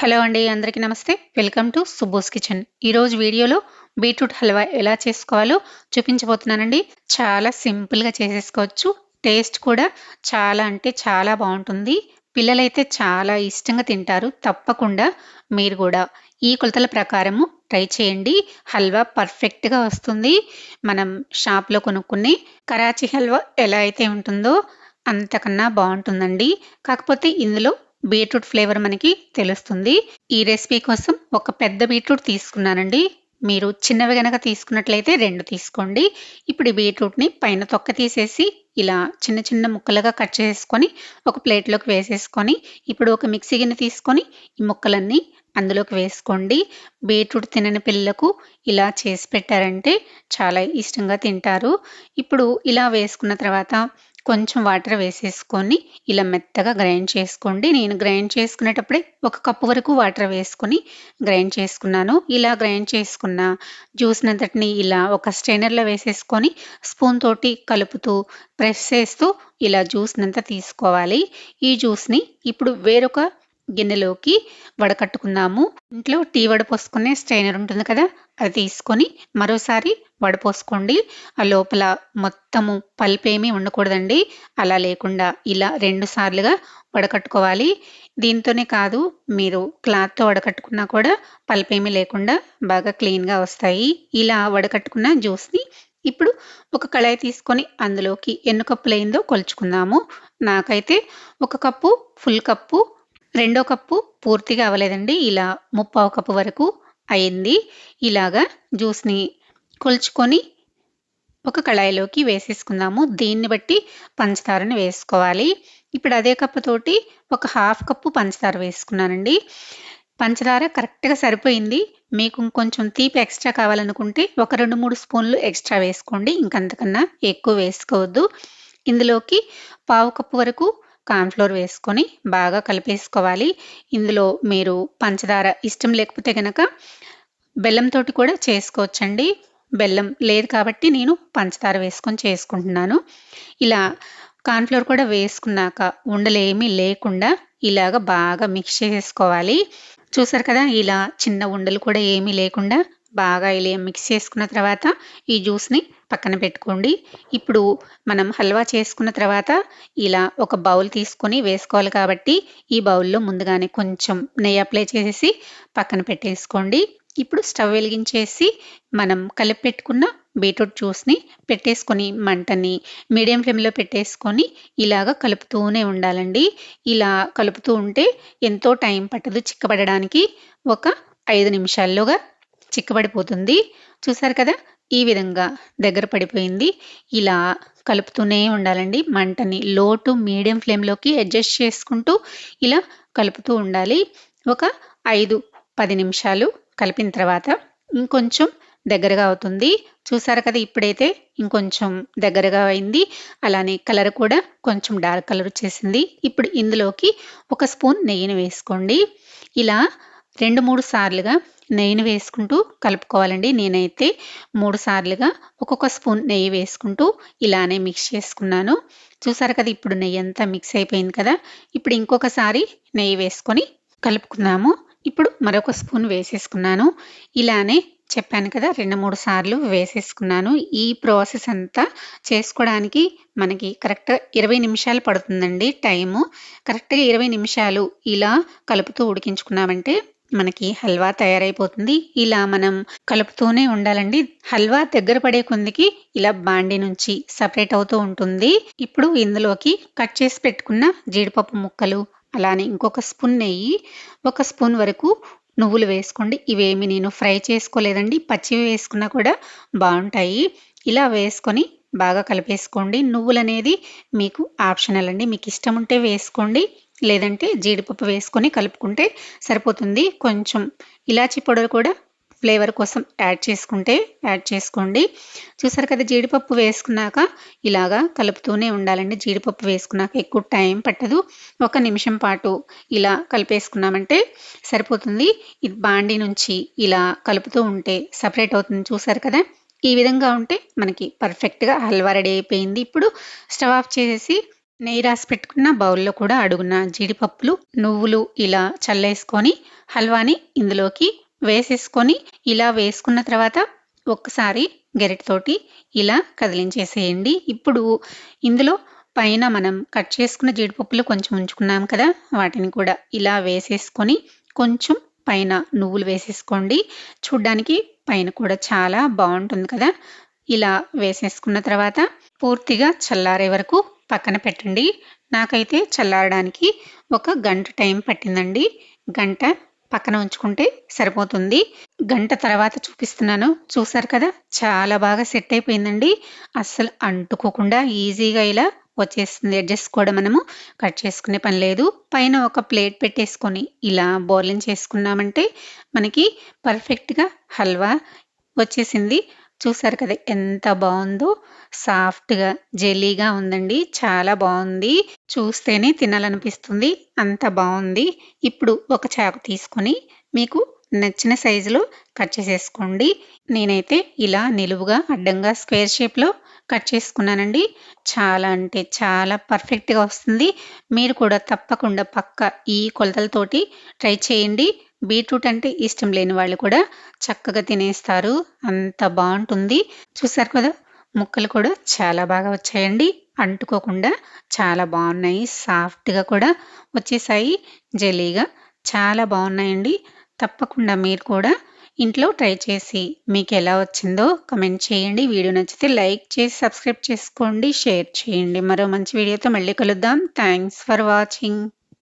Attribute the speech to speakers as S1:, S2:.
S1: Hello అండి అందరికీ నమస్తే. వెల్కమ్ టు సుబ్బోస్ కిచెన్ ఈరోజు వీడియోలో బీట్రూట్ హల్వా ఎలా చేసుకోవాలో చూపించబోతున్నానండి. చాలా సింపుల్గా చేసేసుకోవచ్చు. టేస్ట్ కూడా చాలా అంటే చాలా బాగుంటుంది. పిల్లలైతే చాలా ఇష్టంగా తింటారు. తప్పకుండా మీరు కూడా ఈ కొలతల ప్రకారము ట్రై చేయండి. హల్వా పర్ఫెక్ట్గా వస్తుంది. మనం షాప్లో కొనుక్కునే కరాచీ హల్వా ఎలా అయితే ఉంటుందో అంతకన్నా బాగుంటుందండి. కాకపోతే ఇందులో బీట్రూట్ ఫ్లేవర్ మనకి తెలుస్తుంది. ఈ రెసిపీ కోసం ఒక పెద్ద బీట్రూట్ తీసుకున్నానండి. మీరు చిన్నవి గనక తీసుకున్నట్లయితే రెండు తీసుకోండి. ఇప్పుడు ఈ బీట్రూట్ని పైన తొక్క తీసేసి ఇలా చిన్న చిన్న ముక్కలుగా కట్ చేసుకొని ఒక ప్లేట్లోకి వేసేసుకొని ఇప్పుడు ఒక మిక్సీ గిన్నె తీసుకొని ఈ ముక్కలన్నీ అందులోకి వేసుకోండి. బీట్రూట్ తినని పిల్లలకు ఇలా చేసి పెట్టారంటే చాలా ఇష్టంగా తింటారు. ఇప్పుడు ఇలా వేసుకున్న తర్వాత కొంచెం వాటర్ వేసేసుకొని ఇలా మెత్తగా గ్రైండ్ చేసుకోండి. నేను గ్రైండ్ చేసుకునేటప్పుడే ఒక కప్పు వరకు వాటర్ వేసుకొని గ్రైండ్ చేసుకున్నాను. ఇలా గ్రైండ్ చేసుకున్న జ్యూస్నంతటిని ఇలా ఒక స్ట్రైనర్లో వేసేసుకొని స్పూన్ తోటి కలుపుతూ ప్రెస్ చేస్తూ ఇలా జ్యూస్నంతా తీసుకోవాలి. ఈ జ్యూస్ని ఇప్పుడు వేరొక గిన్నెలోకి వడకట్టుకున్నాము. ఇంట్లో టీ వడపోసుకునే స్ట్రైనర్ ఉంటుంది కదా అది తీసుకొని మరోసారి వడపోసుకోండి. ఆ లోపల మొత్తము పల్పేమీ ఉండకూడదండి. అలా లేకుండా ఇలా రెండు సార్లుగా వడకట్టుకోవాలి. దీంతోనే కాదు మీరు క్లాత్తో వడకట్టుకున్నా కూడా పల్పేమీ లేకుండా బాగా క్లీన్గా వస్తాయి. ఇలా వడకట్టుకున్న జ్యూస్ని ఇప్పుడు ఒక కళాయి తీసుకొని అందులోకి ఎన్ని కప్పులు అయిందో కొలుచుకుందాము. నాకైతే ఒక కప్పు ఫుల్ కప్పు రెండో కప్పు పూర్తిగా అవ్వలేదండి. ఇలా ముప్పావు కప్పు వరకు అయింది ఇలాగా జ్యూస్ని కొలుచుకొని ఒక కళాయిలోకి వేసేసుకుందాము. దీన్ని బట్టి పంచదారని వేసుకోవాలి. ఇప్పుడు అదే కప్పుతోటి ఒక హాఫ్ కప్పు పంచదార వేసుకున్నానండి. పంచదార కరెక్ట్గా సరిపోయింది. మీకు ఇంకొంచెం తీపి ఎక్స్ట్రా కావాలనుకుంటే ఒక రెండు మూడు స్పూన్లు ఎక్స్ట్రా వేసుకోండి. ఇంకంతకన్నా ఎక్కువ వేసుకోవద్దు. ఇందులోకి పావు కప్పు వరకు కార్న్ఫ్లోర్ వేసుకొని బాగా కలిపేసుకోవాలి. ఇందులో మీరు పంచదార ఇష్టం లేకపోతే కనుక బెల్లంతో కూడా చేసుకోవచ్చండి. బెల్లం లేదు కాబట్టి నేను పంచదార వేసుకొని చేసుకుంటున్నాను. ఇలా కార్న్ఫ్లోర్ కూడా వేసుకున్నాక ఉండలేమీ లేకుండా ఇలాగ బాగా మిక్స్ చేసుకోవాలి. చూసారు కదా ఇలా చిన్న ఉండలు కూడా ఏమీ లేకుండా బాగా ఇలా మిక్స్ చేసుకున్న తర్వాత ఈ జ్యూస్ని పక్కన పెట్టుకోండి. ఇప్పుడు మనం హల్వా చేసుకున్న తర్వాత ఇలా ఒక బౌల్ తీసుకొని వేసుకోవాలి కాబట్టి ఈ బౌల్లో ముందుగానే కొంచెం నెయ్యి అప్లై చేసేసి పక్కన పెట్టేసుకోండి. ఇప్పుడు స్టవ్ వెలిగించేసి మనం కలిపి పెట్టుకున్న బీట్రూట్ జ్యూస్ని పెట్టేసుకొని మంటని మీడియం ఫ్లేమ్లో పెట్టేసుకొని ఇలాగ కలుపుతూనే ఉండాలండి. ఇలా కలుపుతూ ఉంటే ఎంతో టైం పట్టదు చిక్కబడడానికి. ఒక ఐదు నిమిషాల్లోగా చిక్కబడిపోతుంది. చూసారు కదా? ఈ విధంగా దగ్గర పడిపోయింది. ఇలా కలుపుతూనే ఉండాలండి. మంటని లో టు మీడియం ఫ్లేమ్లోకి అడ్జస్ట్ చేసుకుంటూ ఇలా కలుపుతూ ఉండాలి. ఒక ఐదు పది నిమిషాలు కలిపిన తర్వాత ఇంకొంచెం దగ్గరగా అవుతుంది. చూసారు కదా? ఇప్పుడైతే ఇంకొంచెం దగ్గరగా అయింది. అలానే కలర్ కూడా కొంచెం డార్క్ కలర్ వచ్చేసింది. ఇప్పుడు ఇందులోకి ఒక స్పూన్ నెయ్యిని వేసుకోండి. ఇలా రెండు మూడు సార్లుగా నెయ్యిని వేసుకుంటూ కలుపుకోవాలండి. నేనైతే మూడు సార్లుగా ఒక్కొక్క స్పూన్ నెయ్యి వేసుకుంటూ ఇలానే మిక్స్ చేసుకున్నాను. చూసారు కదా ఇప్పుడు నెయ్యి అంతా మిక్స్ అయిపోయింది కదా. ఇప్పుడు ఇంకొకసారి నెయ్యి వేసుకొని కలుపుకున్నాము ఇప్పుడు మరొక స్పూన్ వేసేసుకున్నాను. ఇలానే చెప్పాను కదా రెండు మూడు సార్లు వేసేసుకున్నాను. ఈ ప్రాసెస్ అంతా చేసుకోవడానికి మనకి కరెక్ట్ ఇరవై నిమిషాలు పడుతుందండి టైము. కరెక్ట్గా ఇరవై నిమిషాలు ఇలా కలుపుతూ ఉడికించుకున్నామంటే మనకి హల్వా తయారైపోతుంది. ఇలా మనం కలుపుతూనే ఉండాలండి. హల్వా దగ్గర పడే కొందికి ఇలా బాండి నుంచి సపరేట్ అవుతూ ఉంటుంది. ఇప్పుడు ఇందులోకి కట్ చేసి పెట్టుకున్న జీడిపప్పు ముక్కలు అలానే ఇంకొక స్పూన్ నెయ్యి ఒక స్పూన్ వరకు నువ్వులు వేసుకోండి. ఇవేమి నేను ఫ్రై చేసుకోలేదండి. పచ్చివి వేసుకున్నా కూడా బాగుంటాయి. ఇలా వేసుకొని బాగా కలిపేసుకోండి. నువ్వులు అనేది మీకు ఆప్షనల్ అండి. మీకు ఇష్టం ఉంటే వేసుకోండి. లేదంటే జీడిపప్పు వేసుకొని కలుపుకుంటే సరిపోతుంది. కొంచెం ఇలాచీ పౌడర్ కూడా ఫ్లేవర్ కోసం యాడ్ చేసుకుంటే యాడ్ చేసుకోండి. చూసారు కదా జీడిపప్పు వేసుకున్నాక ఇలాగా కలుపుతూనే ఉండాలండి. జీడిపప్పు వేసుకున్నాక ఎక్కువ టైం పట్టదు. ఒక నిమిషం పాటు ఇలా కలిపేసుకున్నామంటే సరిపోతుంది. ఇది బాండి నుంచి ఇలా కలుపుతూ ఉంటే సపరేట్ అవుతుంది. చూసారు కదా? ఈ విధంగా ఉంటే మనకి పర్ఫెక్ట్గా హల్వా రెడీ అయిపోయింది. ఇప్పుడు స్టవ్ ఆఫ్ చేసేసి నెయ్యి రాసి పెట్టుకున్న బౌల్లో కూడా అడుగున జీడిపప్పులు నువ్వులు ఇలా చల్లేసుకొని హల్వాని ఇందులోకి వేసేసుకొని ఇలా వేసుకున్న తర్వాత ఒక్కసారి గెరిటతోటి ఇలా కదిలించేసేయండి. ఇప్పుడు ఇందులో పైన మనం కట్ చేసుకున్న జీడిపప్పులు కొంచెం ఉంచుకున్నాం కదా వాటిని కూడా ఇలా వేసేసుకొని కొంచెం పైన నువ్వులు వేసేసుకోండి. చూడ్డానికి పైన కూడా చాలా బాగుంటుంది కదా. ఇలా వేసేసుకున్న తర్వాత పూర్తిగా చల్లారే వరకు పక్కన పెట్టండి. నాకైతే చల్లారడానికి ఒక గంట టైం పట్టిందండి. గంట పక్కన ఉంచుకుంటే సరిపోతుంది. గంట తర్వాత చూపిస్తున్నాను. చూసారు కదా? చాలా బాగా సెట్ అయిపోయిందండి. అస్సలు అంటుకోకుండా ఈజీగా ఇలా వచ్చేస్తుంది. ఎడ్జెస్ కూడా మనము కట్ చేసుకునే పని లేదు. పైన ఒక ప్లేట్ పెట్టేసుకొని ఇలా బోర్లింగ్ చేసుకున్నామంటే మనకి పర్ఫెక్ట్గా హల్వా వచ్చేసింది. చూసారు కదా ఎంత బాగుందో. సాఫ్ట్గా జెల్లీగా ఉందండి. చాలా బాగుంది. చూస్తేనే తినాలనిపిస్తుంది. అంత బాగుంది. ఇప్పుడు ఒక చాకు తీసుకొని మీకు నచ్చిన సైజులో కట్ చేసేసుకోండి. నేనైతే ఇలా నిలువుగా అడ్డంగా స్క్వేర్ షేప్లో కట్ చేసుకున్నానండి. చాలా అంటే చాలా పర్ఫెక్ట్గా వస్తుంది. మీరు కూడా తప్పకుండా పక్క ఈ కొలతలతోటి ట్రై చేయండి. బీట్రూట్ అంటే ఇష్టం లేని వాళ్ళు కూడా చక్కగా తినేస్తారు. అంత బాగుంటుంది. చూసారు కదా ముక్కలు కూడా చాలా బాగా వచ్చాయండి. అంటుకోకుండా చాలా బాగున్నాయి. సాఫ్ట్గా కూడా వచ్చేసాయి. జెలీగా చాలా బాగున్నాయండి. తప్పకుండా మీరు కూడా ఇంట్లో ట్రై చేసి మీకు ఎలా వచ్చిందో కమెంట్ చేయండి. వీడియో నచ్చితే లైక్ చేసి సబ్స్క్రైబ్ చేసుకోండి. షేర్ చేయండి. మరో మంచి వీడియోతో మళ్ళీ కలుద్దాం. Thanks for watching.